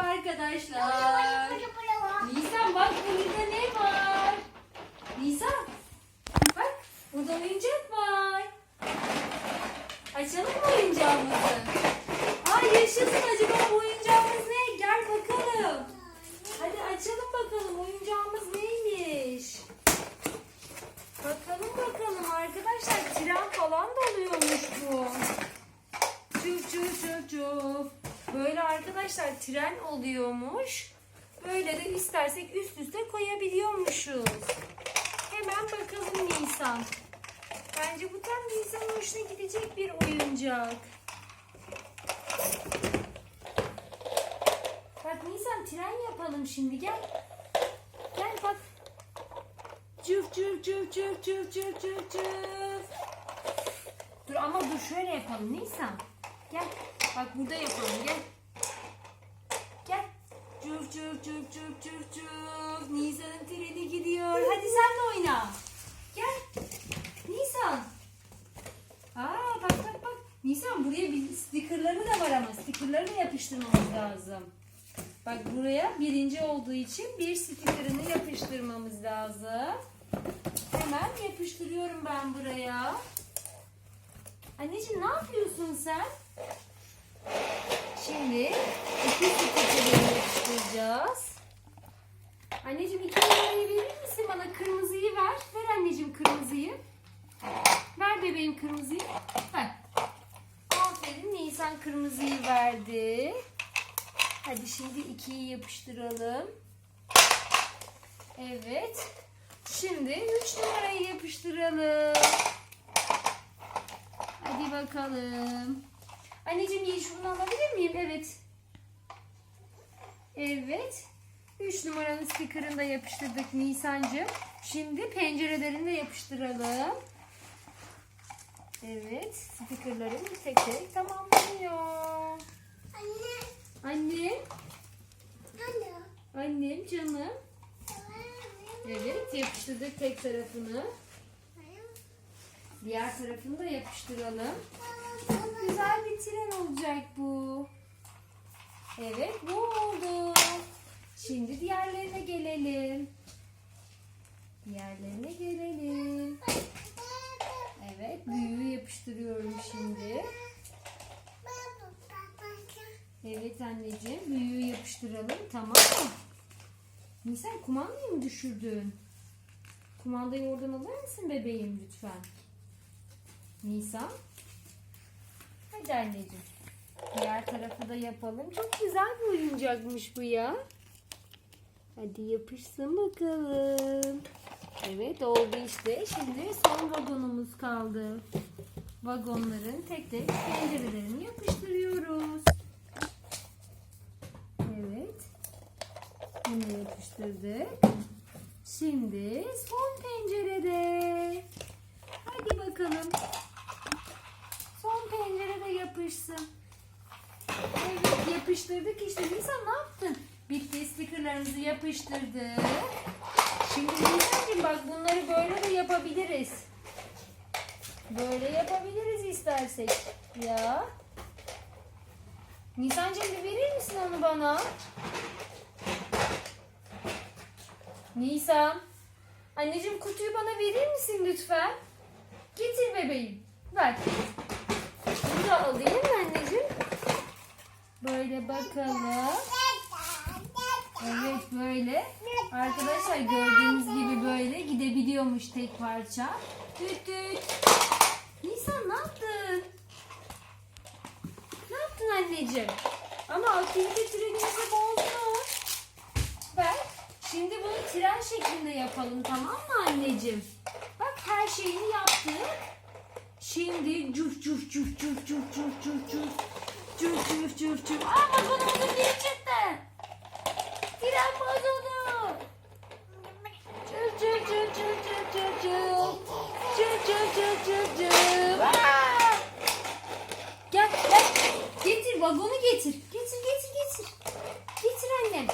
arkadaşlar. Nisan bak burada ne var? Nisan bak burada oyuncak var. Açalım mı oyuncağımızı? Ay yaşasın acaba bu oyuncağımız ne? Gel bakalım. Hadi açalım bakalım oyuncağımız neymiş? Bakalım bakalım arkadaşlar tren falan da oluyormuş bu. Çuf çuf çuf çuf. Böyle arkadaşlar tren oluyormuş. Böyle de istersek üst üste koyabiliyormuşuz. Hemen bakalım Nisan. Bence bu tam Nisan'ın hoşuna gidecek bir oyuncak. Bak Nisan tren yapalım şimdi gel. Gel bak. Cüf cüf cüf cüf cüf cüf cüf cüf. Dur ama dur şöyle yapalım Nisan. Gel. Bak burada yapalım. Gel. Cüf cüf cüf cüf cüf cüf. Nisan'ın treni gidiyor. Hadi sen de oyna. Gel. Nisan. Aa bak bak bak. Nisan buraya bir stickerları da var ama stickerları da yapıştırmamız lazım. Bak buraya birinci olduğu için bir stickerını yapıştırmamız lazım. Hemen yapıştırıyorum ben buraya. Anneciğim ne yapıyorsun sen? Şimdi iki stickerını yapıştıracağız. Anneciğim iki numarayı verir misin bana? Kırmızıyı ver. Ver anneciğim kırmızıyı. Ver bebeğim kırmızıyı. Ver. Aferin Nisan kırmızıyı verdi. Hadi şimdi ikiyi yapıştıralım. Evet. Şimdi üç numarayı yapıştıralım. Hadi bakalım. Anneciğim iyi şunu alabilir miyim? Evet. Evet. 3 numaranın stickerını da yapıştırdık Nisan'cığım. Şimdi pencerelerini de yapıştıralım. Evet. Stickerlarım tek tek tamamlanıyor. Annem. Annem canım. Evet yapıştırdık tek tarafını. Diğer tarafını da yapıştıralım. Güzel bir tren olacak bu. Evet bu oldu. Şimdi diğerlerine gelelim. Diğerlerine gelelim. Evet büyüğü yapıştırıyorum şimdi. Evet anneciğim büyüğü yapıştıralım tamam mı? Nisan kumandayı mı düşürdün? Kumandayı oradan alır mısın bebeğim lütfen? Nisan. Hadi. Diğer tarafı da yapalım. Çok güzel bir oyuncakmış bu ya. Hadi yapışsın bakalım. Evet oldu işte. Şimdi son vagonumuz kaldı. Vagonların tek tek pencerelerini yapıştırıyoruz. Evet. Bunu yapıştırdık. Şimdi son pencerede. Hadi bakalım. Yapışsın. Evet yapıştırdık işte. Nisan ne yaptın? Bitti stickerlarımızı yapıştırdık. Şimdi Nisan'cığım bak bunları böyle de yapabiliriz. Böyle yapabiliriz istersek. Ya. Nisan'cığım bir verir misin onu bana? Nisan. Anneciğim kutuyu bana verir misin lütfen? Getir bebeğim. Ver. Da alayım anneciğim. Böyle bakalım. Evet böyle. Arkadaşlar gördüğünüz gibi böyle gidebiliyormuş tek parça. Tüt tüt. Nisan ne yaptın? Ne yaptın anneciğim? Ama aktivite trenimizi bozdun. Ver. Şimdi bunu tren şeklinde yapalım tamam mı anneciğim? Bak her şeyini yaptık. Şimdi cuf cuf cuf cuf cuf cuf cuf cuf cuf cuf cuf cuf. Aa vagonumuzun biri çıktı. Tren bozuldu. Cuf cuf cuf cuf cuf cuf cuf. Cuf cuf cuf cuf cuf. Aa! Gel gel. Getir vagonu getir. Getir getir getir. Getir annem.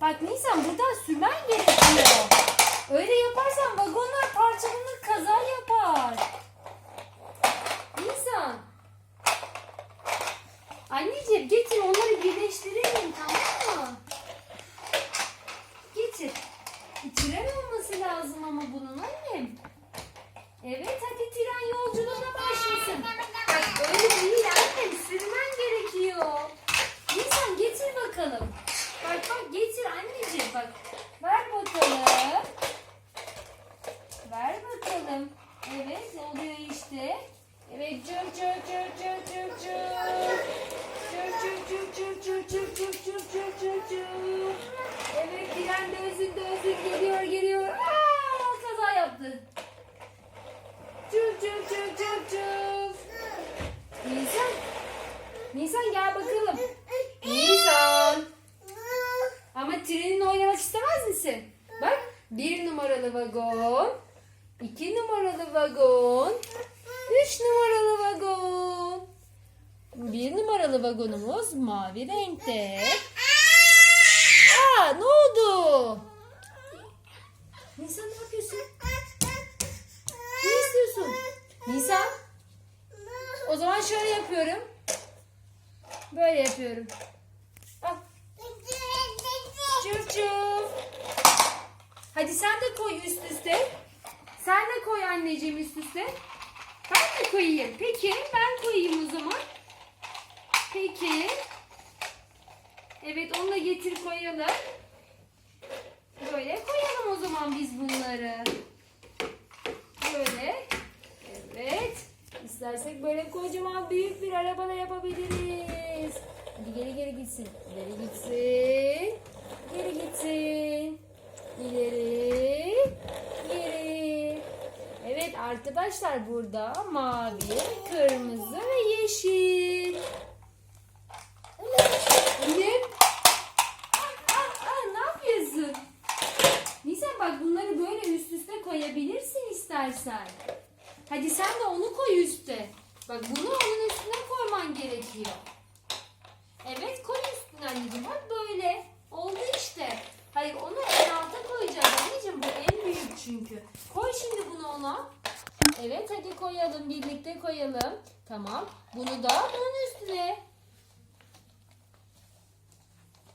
Bak Nisan buradan sürmen gerekiyor. Öyle yaparsan vagonlar numaralı vagon. iki numaralı vagon. Üç numaralı vagon. Bir numaralı vagonumuz mavi renkte. Aa ne oldu? Nisan ne yapıyorsun? Ne istiyorsun? Nisan o zaman şöyle yapıyorum. Böyle yapıyorum. Al. Çuf çuf. Hadi sen de koy üst üste. Sen de koy anneciğim üst üste. Ben de koyayım. Peki ben koyayım o zaman. Peki. Evet onu da getir koyalım. Böyle koyalım o zaman biz bunları. Böyle. Evet. İstersek böyle kocaman büyük bir araba da yapabiliriz. Hadi geri geri gitsin. İleri gitsin. Geri gitsin. İleri. Geri. Evet arkadaşlar burada mavi, kırmızı ve yeşil. Annem. Aa, ne yapıyorsun? Nisan bak bunları böyle üst üste koyabilirsin istersen. Hadi sen de onu koy üste. Bak bunu onun üstüne koyman gerekiyor. Evet koy üstüne anneciğim. Bak böyle. Oldu işte. Hayır onu en alta koyacağız anneciğim. Bu en büyük çünkü. Koy şimdi bunu ona. Evet hadi koyalım. Birlikte koyalım. Tamam. Bunu da bunun üstüne.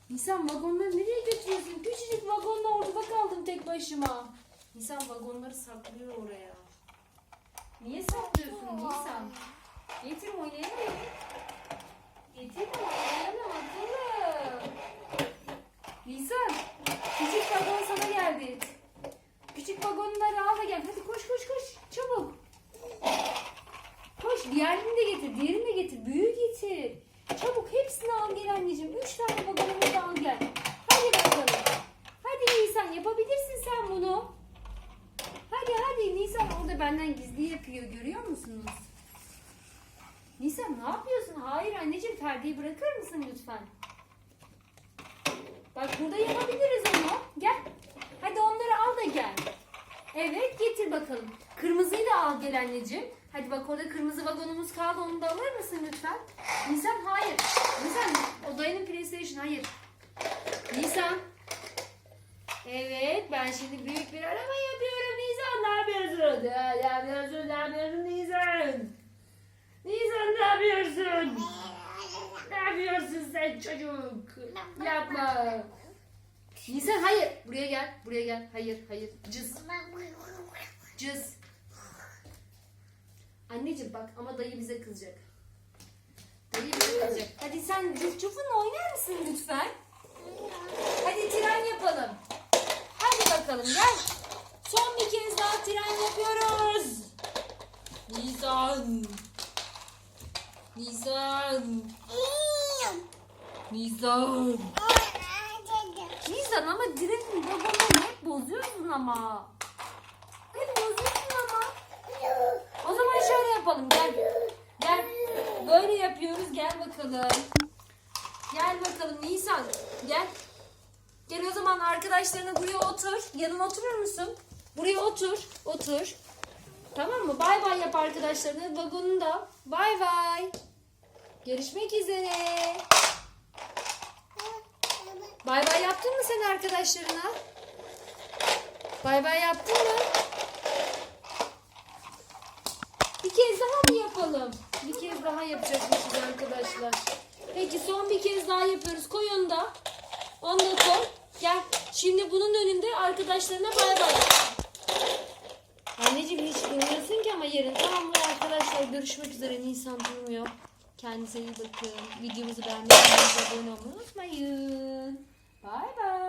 Nisan vagonları nereye götürüyorsun? Küçücük vagonla ortada kaldım tek başıma. Nisan vagonları saklıyor oraya. Niye saklıyorsun Nisan? Getir oynayalım. Getir oynayalım akıllım. Nisan, küçük vagon sana geldi. Küçük vagonları al da gel. Hadi koş koş koş. Çabuk. Koş diğerini de getir. Diğerini de getir. Büyüğü getir. Çabuk hepsini al gel anneciğim. Üç tane vagonumuzu al gel. Hadi bakalım. Hadi Nisan yapabilirsin sen bunu. Hadi hadi Nisan orada benden gizli yapıyor görüyor musunuz? Nisan ne yapıyorsun? Hayır anneciğim perdeyi bırakır mısın lütfen? Bak burada yapabiliriz onu. Gel. Hadi onları al da gel. Evet getir bakalım. Kırmızıyı da al gel anneciğim. Hadi bak orada kırmızı vagonumuz kaldı onu da alır mısın lütfen? Nisan hayır. Nisan o dayının PlayStation hayır. Nisan. Evet ben şimdi büyük bir araba yapıyorum Nisan ne yapıyorsun? Ne yapıyorsun ne yapıyorsun Nisan? Nisan ne yapıyorsun? Ne yapıyorsun sen çocuk? Yapma. Nisan hayır. Buraya gel. Buraya gel. Hayır hayır. Cız. Cız. Anneciğim bak ama dayı bize kızacak. Dayı bize kızacak. Hadi sen cuf cufunla oynar mısın lütfen? Hadi tren yapalım. Hadi bakalım gel. Son bir kez daha tren yapıyoruz. Nisan. Nisan. Nisan. Nisan ama direnin vagonunu hep bozuyorsun ama. Hep bozuyorsun ama. O zaman şöyle yapalım gel. Gel. Böyle yapıyoruz gel bakalım. Gel bakalım Nisan. Gel. Gel o zaman arkadaşlarına buraya otur. Yanına oturur musun? Buraya otur. Otur. Tamam mı? Bay bay yap arkadaşlarına. Vagonunu da. Bay bay. Görüşmek üzere. Bay bay yaptın mı sen arkadaşlarına? Bay bay yaptın mı? Bir kez daha mı yapalım? Bir kez daha yapacakmışız arkadaşlar. Peki son bir kez daha yapıyoruz. Koy onu da. Onu da koy. Gel. Şimdi bunun önünde arkadaşlarına bay bay. Anneciğim hiç bilmiyorsun ki ama yarın tamamdır arkadaşlar. Görüşmek üzere Nisan durmuyor. Kendinize iyi bakın. Videomuzu beğenmeyi, abone olmayı unutmayın. Bay bay.